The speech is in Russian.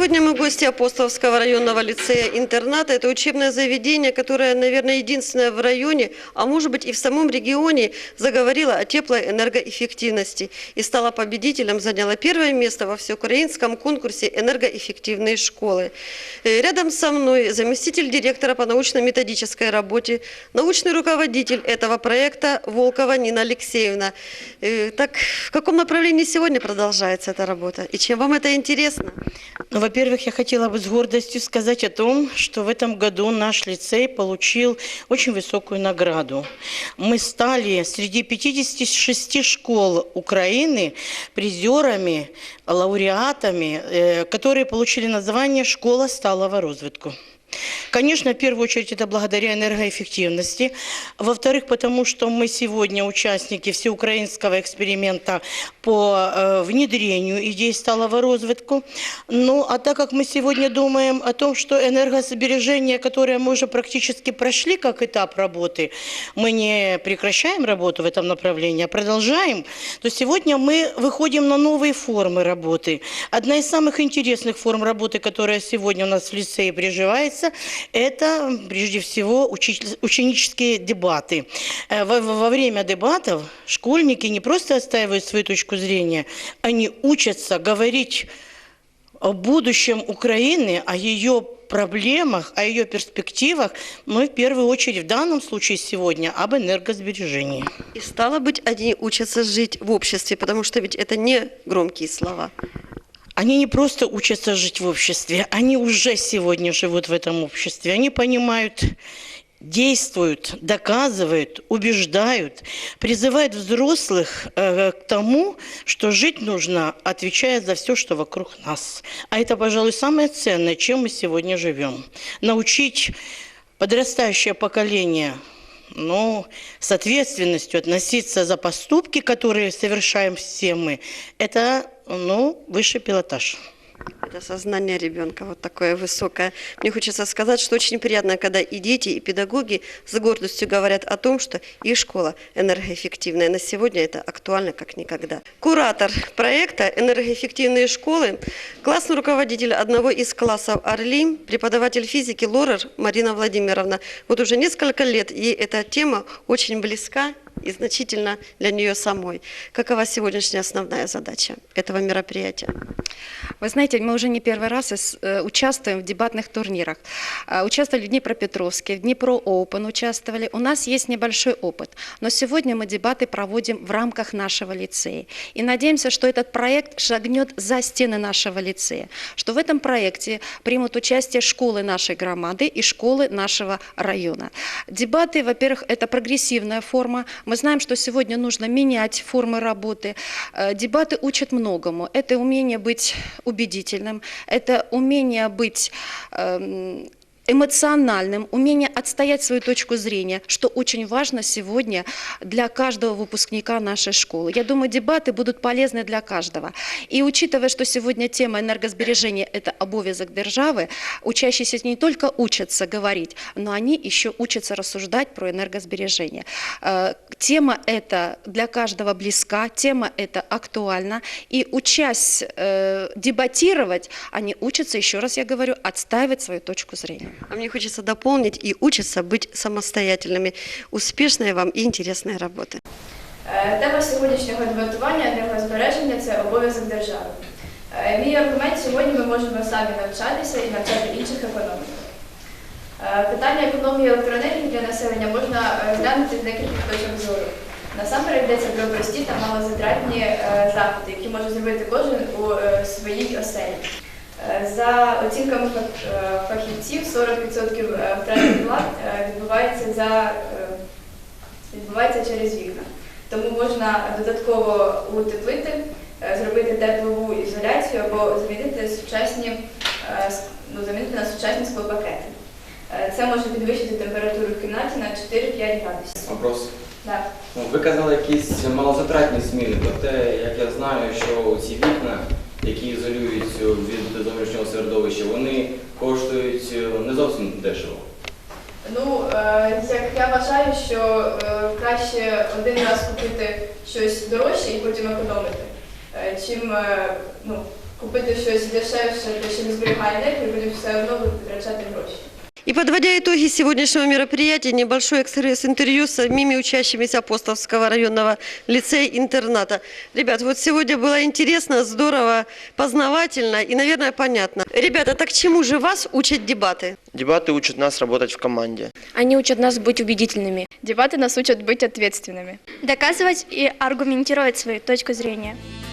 Сегодня мы гости Апостоловского районного лицея-интерната. Это учебное заведение, которое, наверное, единственное в районе, а может быть и в самом регионе, заговорило о теплой энергоэффективности и стало победителем, заняло первое место во всеукраинском конкурсе «Энергоэффективные школы». Э, Рядом со мной заместитель директора по научно-методической работе, научный руководитель этого проекта Волкова Нина Алексеевна. Э, Так в каком направлении сегодня продолжается эта работа? И чем вам это интересно? Ну, во-первых, я хотела бы с гордостью сказать о том, что в этом году наш лицей получил очень высокую награду. Мы стали среди 56 школ Украины призерами, лауреатами, э, которые получили название «Школа сталого розвитку». Конечно, в первую очередь это благодаря энергоэффективности. Во-вторых, потому что мы сегодня участники всеукраинского эксперимента по э, внедрению идей сталого розвитку. Ну, а так как мы сегодня думаем о том, что энергосбережение, которое мы уже практически прошли как этап работы, мы не прекращаем работу в этом направлении, а продолжаем, то сегодня мы выходим на новые формы работы. Одна из самых интересных форм работы, которая сегодня у нас в лицее приживается, это прежде всего учитель- ученические дебаты. Э, Во, во- время дебатов школьники не просто отстаивают свою точку зрения, они учатся говорить о будущем Украины, о ее проблемах, о ее перспективах, и в первую очередь в данном случае сегодня об энергосбережении. И стало быть, они учатся жить в обществе, потому что ведь это не громкие слова. Они не просто учатся жить в обществе, они уже сегодня живут в этом обществе. Они понимают, действуют, доказывают, убеждают, призывают взрослых э, к тому, что жить нужно, отвечая за все, что вокруг нас. А это, пожалуй, самое ценное, чем мы сегодня живем. Научить подрастающее поколение ну, с ответственностью относиться за поступки, которые совершаем все мы, это, ну, высший пилотаж. Это сознание ребенка вот такое высокое. Мне хочется сказать, что очень приятно, когда и дети, и педагоги с гордостью говорят о том, что их школа энергоэффективная. На сегодня это актуально как никогда. Куратор проекта «Энергоэффективные школы», классный руководитель одного из классов «Орли», преподаватель физики Лорер Марина Владимировна. Вот уже несколько лет ей эта тема очень близка и значительно для нее самой. Какова сегодняшняя основная задача этого мероприятия? Вы знаете, мы уже не первый раз э, участвуем в дебатных турнирах. А, Участвовали в Днепропетровске, в Днепро Open участвовали. У нас есть небольшой опыт. Но сегодня мы дебаты проводим в рамках нашего лицея. И надеемся, что этот проект шагнет за стены нашего лицея. Что в этом проекте примут участие школы нашей громады и школы нашего района. Дебаты, во-первых, это прогрессивная форма. Мы знаем, что сегодня нужно менять формы работы. Э, Дебаты учат многому. Это умение быть убедительным, это умение быть эм, эмоциональным, умение отстоять свою точку зрения, что очень важно сегодня для каждого выпускника нашей школы. Я думаю, дебаты будут полезны для каждого. И учитывая, что сегодня тема энергосбережения – это обовязок державы, учащиеся не только учатся говорить, но они еще учатся рассуждать про энергосбережение. Э, Тема эта для каждого близка, тема эта актуальна. И учась э, дебатировать, они учатся, еще раз я говорю, отстаивать свою точку зрения. А мне хочется дополнить и учиться быть самостоятельными. Успешной вам и интересной работы. Е, Тема сьогоднішнього дебатування енергозбереження це обов'язок держави. Е, Мій аргумент сьогодні ми можемо самі навчатися і навчати інших економіку. Е, Питання економії електроенергії для населення можна е, глянути з декількох точок зору. Насамперед йдеться про прості та малозатратні е, заходи, які може зробити кожен у е, своїй оселі. Е, За оцінками е, фахівців, 40% втрати тепла е, відбувається за е, відбувається через вікна. Тому можна додатково утеплити, е, зробити теплову ізоляцію або замінити сучасні, е, ну, замінити на сучасні склопакети. Е, Це може підвищити температуру в кімнаті на 4-5 градусів. Вопрос. Да. Ну, ви казали якісь малозатратні зміни, проте, як я знаю, що ці вікна, які ізолюють від зовнішнього середовища, вони коштують е, не зовсім дешево. Ну, е, як я вважаю, що е, краще один раз купити щось дорожче і потім економити, чим ну, купити щось дешевше, те, що не зберігає енергію, будемо все одно витрачати гроші. И подводя итоги сегодняшнего мероприятия, небольшой экспресс-интервью с самими учащимися Апостолского районного лицея-интерната. Ребят, вот сегодня было интересно, здорово, познавательно и, наверное, понятно. Ребята, так чему же вас учат дебаты? Дебаты учат нас работать в команде. Они учат нас быть убедительными. Дебати нас учать бути відповідальними. доказывать и аргументировать свою точку зрения.